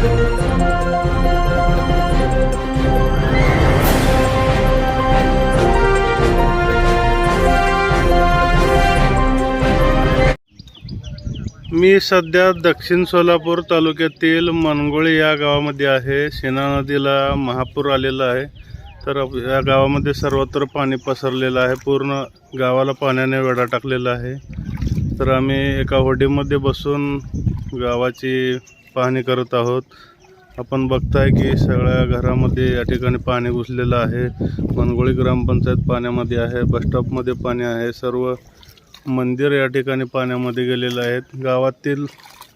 मी सध्या दक्षिण सोलापूर तालुक्यातील मनगोळी या गावामध्ये आहे. शेना नदीला महापूर आलेला आहे. तर या गावामध्ये सर्वत्र पाणी पसरलेलं आहे. पूर्ण गावाला पाण्याने वेढा टाकलेला आहे. तर आम्ही एका होडीमध्ये बसून गावाची पाहणी करत आहोत. आपण बघताय की सगळ्या घरामध्ये या ठिकाणी पाणी घुसलेलं आहे. मनगोळी ग्रामपंचायत पाण्यामध्ये आहे बसस्टॉपमध्ये पाणी आहे. सर्व मंदिर या ठिकाणी पाण्यामध्ये गेलेलं आहेत. गावातील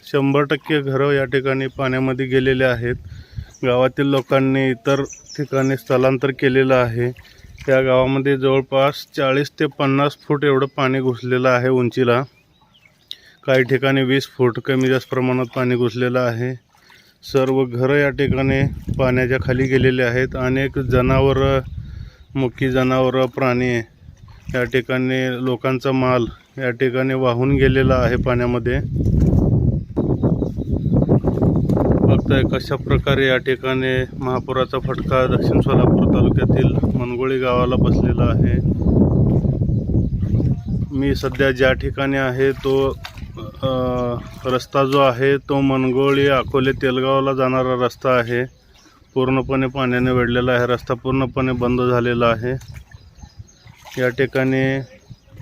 शंभर टक्के घरं या ठिकाणी पाण्यामध्ये गेलेले आहेत. गावातील लोकांनी इतर ठिकाणी स्थलांतर केलेलं आहे. या गावामध्ये जवळपास चाळीस ते पन्नास फूट एवढं पाणी घुसलेलं आहे उंचीला. काही ठिकाणी वीस फूट कमी जास्त प्रमाणात पाणी घुसलेलं आहे. सर्व घरं या ठिकाणी पाण्याच्या खाली गेलेले आहेत. अनेक जनावरं मुकी जनावरं प्राणी या ठिकाणी लोकांचा माल या ठिकाणी वाहून गेलेला आहे पाण्यामध्ये. बघताय कशा प्रकारे या ठिकाणी महापुराचा फटका दक्षिण सोलापूर तालुक्यातील मनगोळी गावाला बसलेला आहे. मी सध्या ज्या ठिकाणी आहे तो रस्ता जो आहे तो मनगोळी अकोले तेलगावला जाणारा रस्ता आहे. पूर्णपणे पाण्याने वेढलेला आहे. रस्ता पूर्णपणे बंद झालेला आहे. या ठिकाणी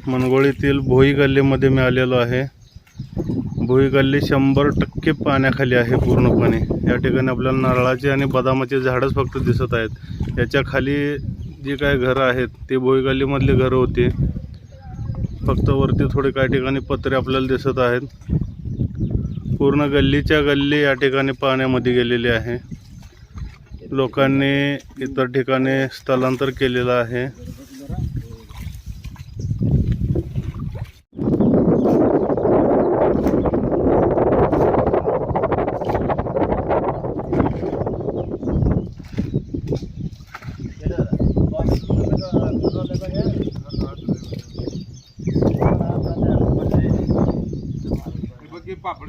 मनगोळीतील भोई गल्लीमध्ये मी आलेलो आहे. भोई गल्ली शंभर टक्के पाण्याखाली आहे पूर्णपणे. या ठिकाणी आपल्याला नारळाचे आणि बदामाचे झाडच फक्त दिसत आहेत. याच्या खाली जी काय घरं आहेत ते भोई गल्लीमधली घरं होती. फक्त वरती थोडे काही ठिकाणी पत्रे आपल्याला दिसत आहेत. पूर्ण गल्लीच्या गल्ली या ठिकाणी पाण्यामध्ये गेलेली आहे. लोकांनी इतर ठिकाणी स्थलांतर केलेलं आहे. पापड